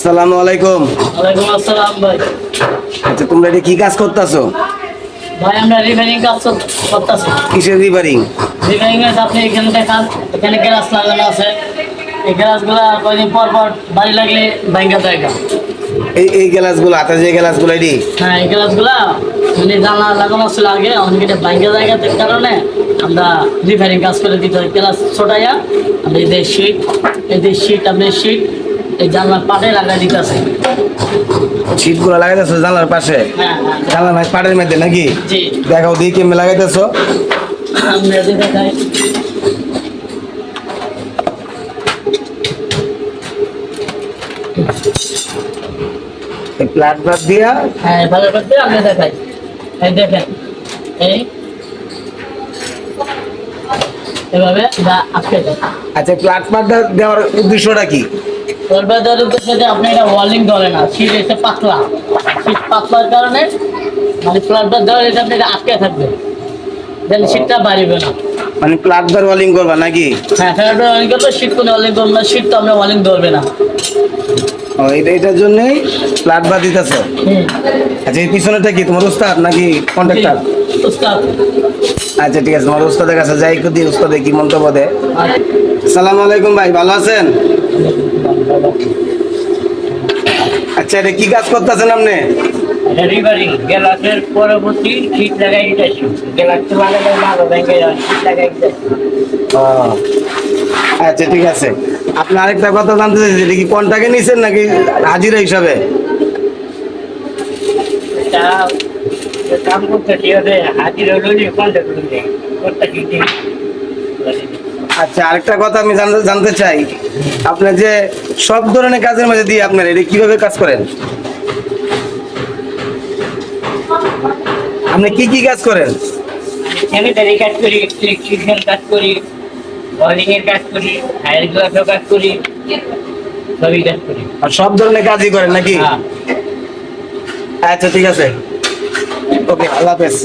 আসসালামু আলাইকুম। ওয়ালাইকুম আসসালাম ভাই। আচ্ছা তোমরা এটা কি কাজ করতেছো? ভাই আমরা রিপেয়ারিং কাজ কর- করতেছি। কিসের রিপেয়ারিং রিপেয়ারিং এর আপনি এখানে দেখান। এখানে গ্লাস লাগানো আছে। এই গ্লাসগুলো কয়দিন পর পর বাড়ি লাগলে ভাঙ্গা জায়গা এই এই গ্লাসগুলো হাতে যে গ্লাসগুলো এটি হ্যাঁ এই গ্লাসগুলো মানে জানলা লাগানো ছিল আগে অনেক ভাঙ্গা জায়গাতে কারণে আমরা রিপেয়ারিং কাজ করে দিতে হয়। গ্লাস ছোটাইয়া আমরা এই যে শীট এই যে শীট আপনি শীট এই জানলার পাটে লাগাই দিতেছে। শীটগুলো লাগাইতেছো জানলার পাশে? হ্যাঁ হ্যাঁ। জানলার ভাই পাড়ের মধ্যে নাকি? দেখাও দিয়ে কেমনে লাগাইতেছো। দেখাই। প্লাট দিয়া হ্যাঁ দেখাই। এই দেখেন এই। এভাবে দেয় আচ্ছা প্লাট প্লাট দেওয়ার উদ্দেশ্যটা কি? উদ্দেশ্যে যে আপনি এটা ওয়ালিং ধরে না শীত এসে পাতলা। শীত পাতলার কারণে মানে ফ্লাটবার দেওয়ার এটা আপনি আটকে থাকবে দেন শীতটা বাড়িবে না। মানে প্লাট বার ওয়ালিং করবা নাকি? হ্যাঁ ফ্লাটবার ওয়ালিং করলে শীত কোনো ওয়ালিং করবে না শীত তো আমরা ওয়ালিং ধরবে না। ও এটা এটার জন্যই প্লাট বার দিতেছো? আচ্ছা এই পিছনেটা কি তোমার উস্তাদ নাকি কন্ট্রাক্টর উস্তাদ আচ্ছা ঠিক আছে তোমার উস্তাদের কাছে যাই দি উস্তাদে কি মন্তব্য দেয়। আসসালামু আলাইকুম ভাই ভালো আছেন? আচ্ছা এটা কি কাজ করতেছেন আপনি? ডেলিভারি গ্যালাসের পরবর্তী শীত লাগাই দিতেছি। গ্যালাস তো লাগালে ভালো ব্যাংকে শীত লাগাই দিতেছি। ও, আচ্ছা ঠিক আছে। আপনি আরেকটা কথা জানতে চাইছি এটা কি কন্টাকে নিছেন নাকি হাজিরা হিসাবে? এটা কাম হাজির হলো আচ্ছা আরেকটা কথা আমি জানতে চাই। আপনার যে সব ধরনের কাজের মধ্যে দিয়ে আপনার এটা কীভাবে কাজ করেন? আপনি কি কি কাজ করেন? কাজ করি ইলেকট্রিশিয়ান কাজ করি এর কাজ করি কাজ করি সবই কাজ করি। আর সব ধরনের কাজই করেন নাকি? হ্যাঁ। আচ্ছা ঠিক আছে। ওকে আল্লাহ হাফেজ।